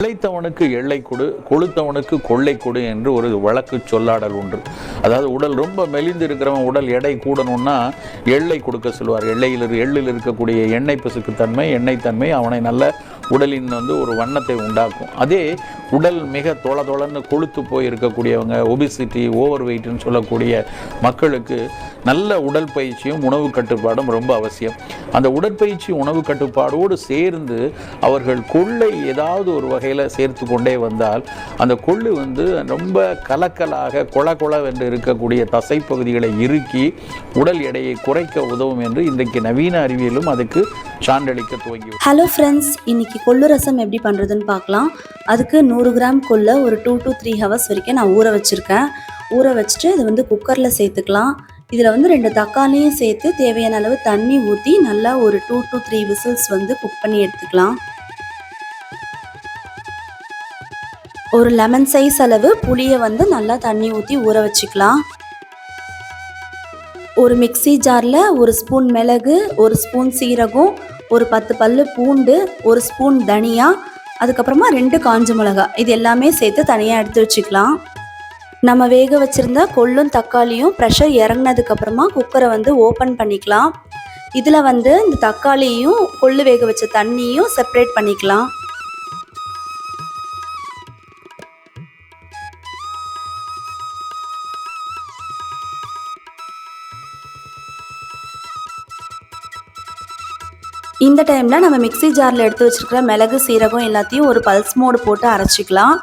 இழைத்தவனுக்கு எல்லை கொடு கொளுத்தவனுக்கு கொள்ளை கொடு என்று ஒரு வழக்கு சொல்லாடல் உண்டு. அதாவது உடல் ரொம்ப மெலிந்து இருக்கிறவன் உடல் எடை கூடணும்னா எள்ளை கொடுக்க சொல்லுவார். எள்ளையில் எள்ளில் இருக்கக்கூடிய எண்ணெய் பிசுக்குத்தன்மை எண்ணெய் தன்மை அவனை நல்ல உடலின் வந்து ஒரு வண்ணத்தை உண்டாக்கும். அதே உடல் மிக தொள தொளன்னு கொழுத்து போய் இருக்கக்கூடியவங்க ஒபிசிட்டி ஓவர் வெயிட்னு சொல்லக்கூடிய மக்களுக்கு நல்ல உடல் பயிற்சியும் உணவு கட்டுப்பாடும் ரொம்ப அவசியம். அந்த உடற்பயிற்சி உணவு கட்டுப்பாடோடு சேர்ந்து அவர்கள் கொள்ளை ஏதாவது ஒரு வகை வகையில் சேர்த்து கொண்டே வந்தால் அந்த கொள்ளு வந்து ரொம்ப கலக்கலாக கொல கொலவென்று இருக்கக்கூடிய தசைப்பகுதிகளை இறுக்கி உடல் எடையை குறைக்க உதவும் என்று இன்றைக்கு நவீன அறிவியலும் அதுக்கு சான்றளிக்க துவங்கி ஹலோ ஃப்ரெண்ட்ஸ் இன்னைக்கு கொள்ளு ரசம் எப்படி பண்ணுறதுன்னு பார்க்கலாம். அதுக்கு நூறு கிராம் கொள்ள ஒரு டூ டு த்ரீ ஹவர்ஸ் வரைக்கும் நான் ஊற வச்சுருக்கேன். ஊற வச்சுட்டு இதை வந்து குக்கரில் சேர்த்துக்கலாம். இதில் வந்து ரெண்டு தக்காளியும் சேர்த்து தேவையான அளவு தண்ணி ஊற்றி நல்லா ஒரு டூ டு த்ரீ விசில்ஸ் வந்து குக் பண்ணி எடுத்துக்கலாம். ஒரு லெமன் சைஸ் அளவு புளியை வந்து நல்லா தண்ணி ஊற்றி ஊற வச்சுக்கலாம். ஒரு மிக்ஸி ஜாரில் ஒரு ஸ்பூன் மிளகு ஒரு ஸ்பூன் சீரகம் ஒரு பத்து பல்லு பூண்டு ஒரு ஸ்பூன் தனியா அதுக்கப்புறமா ரெண்டு காஞ்ச மிளகா. இது எல்லாமே சேர்த்து தனியாக எடுத்து வச்சுக்கலாம். நம்ம வேக வச்சுருந்த கொள்ளும் தக்காளியும் ப்ரெஷர் இறங்கினதுக்கப்புறமா குக்கரை வந்து ஓப்பன் பண்ணிக்கலாம். இதில் வந்து இந்த தக்காளியும் கொள்ளு வேக வச்ச தண்ணியும் செப்பரேட் பண்ணிக்கலாம். இந்த டைமில் நம்ம மிக்ஸி ஜாரில் எடுத்து வச்சுருக்கிற மிளகு சீரகம் எல்லாத்தையும் ஒரு பல்ஸ் மோடு போட்டு அரைச்சிக்கலாம்.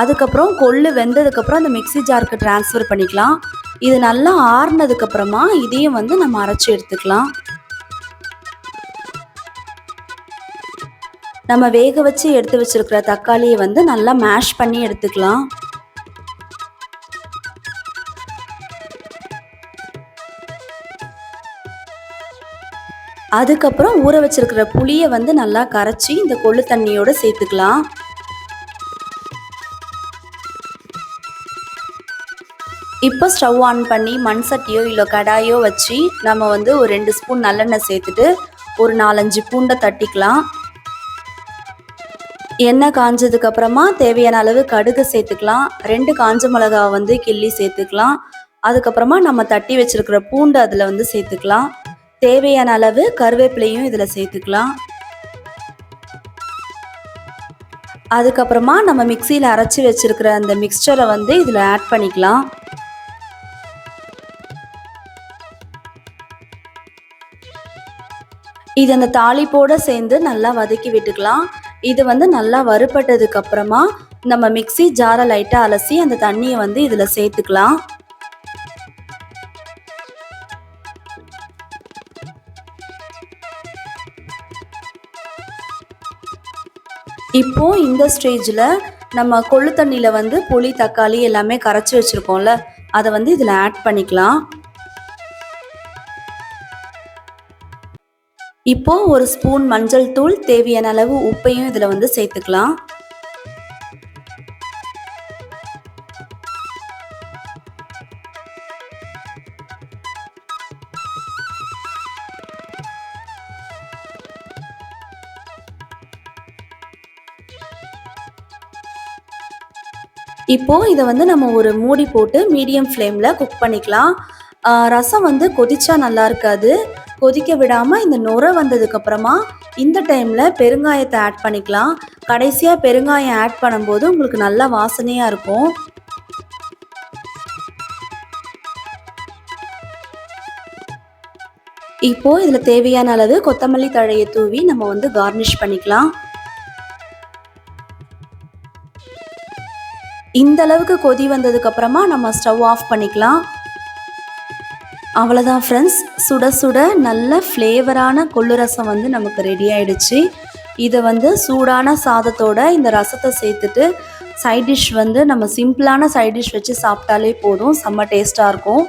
அதுக்கப்புறம் கொள்ளு வெந்ததுக்கப்புறம் அந்த மிக்ஸி ஜாருக்கு ட்ரான்ஸ்ஃபர் பண்ணிக்கலாம். இது நல்லா ஆறுனதுக்கப்புறமா இதையும் வந்து நம்ம அரைச்சி எடுத்துக்கலாம். நம்ம வேக வச்சு எடுத்து வச்சிருக்கிற தக்காளியை வந்து நல்லா மேஷ் பண்ணி எடுத்துக்கலாம். அதுக்கப்புறம் ஊற வச்சிருக்கிற புளியை வந்து நல்லா கரைச்சி இந்த கொள்ளு தண்ணியோட சேர்த்துக்கலாம். இப்போ ஸ்டவ் ஆன் பண்ணி மண் சட்டியோ இல்லை கடாயோ வச்சு நம்ம வந்து ஒரு ரெண்டு ஸ்பூன் நல்லெண்ணெய் சேர்த்துட்டு ஒரு நாலஞ்சு பூண்டை தட்டிக்கலாம். எண்ணெய் காஞ்சதுக்கு அப்புறமா தேவையான அளவு கடுகு சேர்த்துக்கலாம். ரெண்டு காஞ்ச மிளகாவை வந்து கிள்ளி சேர்த்துக்கலாம். அதுக்கப்புறமா நம்ம தட்டி வச்சிருக்கிற பூண்டு அதில் வந்து சேர்த்துக்கலாம். தேவையான அளவு கருவேப்பிலையும் இதில் சேர்த்துக்கலாம். அதுக்கப்புறமா நம்ம மிக்சியில் அரைச்சி வச்சிருக்கிற அந்த மிக்சரை வந்து இதில் ஆட் பண்ணிக்கலாம். இது அந்த தாளிப்போட சேர்ந்து நல்லா வதக்கி விட்டுக்கலாம். இது வந்து நல்லா வறுபட்டதுக்கு அப்புறமா நம்ம மிக்ஸி ஜாரை லைட்டாக அலசி அந்த தண்ணியை வந்து இதில் சேர்த்துக்கலாம். இப்போ இந்த ஸ்டேஜில் நம்ம கொள்ளு தண்ணியில் வந்து புளி தக்காளி எல்லாமே கரைச்சி வச்சுருக்கோம்ல அதை வந்து இதில் ஆட் பண்ணிக்கலாம். இப்போ ஒரு ஸ்பூன் மஞ்சள் தூள் தேவையான அளவு உப்பையும் இதில் வந்து சேர்த்துக்கலாம். இப்போ இதை வந்து நம்ம ஒரு மூடி போட்டு மீடியம் ஃப்ளேமில் குக் பண்ணிக்கலாம். ரசம் வந்து கொதிச்சா நல்லா இருக்காது. கொதிக்க விடாமல் இந்த நுர வந்ததுக்கப்புறமா இந்த டைமில் பெருங்காயத்தை ஆட் பண்ணிக்கலாம். கடைசியாக பெருங்காயம் ஆட் பண்ணும்போது உங்களுக்கு நல்ல வாசனையாக இருக்கும். இப்போது இதில் தேவையான அளவு கொத்தமல்லி தழையை தூவி நம்ம வந்து கார்னிஷ் பண்ணிக்கலாம். இந்த அளவுக்கு கொதி வந்ததுக்கு அப்புறமா நம்ம ஸ்டவ் ஆஃப் பண்ணிக்கலாம். அவ்வளோதான் ஃப்ரெண்ட்ஸ் சுட சுட நல்ல ஃப்ளேவரான கொள்ளு ரசம் வந்து நமக்கு ரெடி ஆயிடுச்சு. இதை வந்து சூடான சாதத்தோட இந்த ரசத்தை சேர்த்துட்டு சைட் டிஷ் வந்து நம்ம சிம்பிளான சைட் டிஷ் வச்சு சாப்பிட்டாலே போதும். செம்ம டேஸ்ட்டாக இருக்கும்.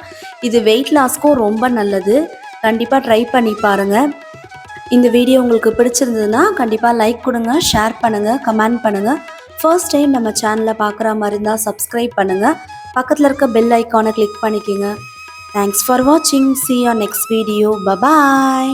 இது வெயிட் லாஸ்க்கும் ரொம்ப நல்லது. கண்டிப்பாக ட்ரை பண்ணி பாருங்கள் இந்த வீடியோ உங்களுக்கு பிடிச்சிருந்ததுன்னா கண்டிப்பாக லைக் கொடுங்க ஷேர் பண்ணுங்கள் கமெண்ட் பண்ணுங்கள் ஃபர்ஸ்ட் டைம் நம்ம சேனலை பார்க்குற மாதிரி இருந்தால் சப்ஸ்கிரைப் பண்ணுங்கள் பக்கத்தில் இருக்க பெல் ஐக்கானை கிளிக் பண்ணிக்கோங்க. தேங்க்ஸ் ஃபார் வாட்சிங் see R next video bye bye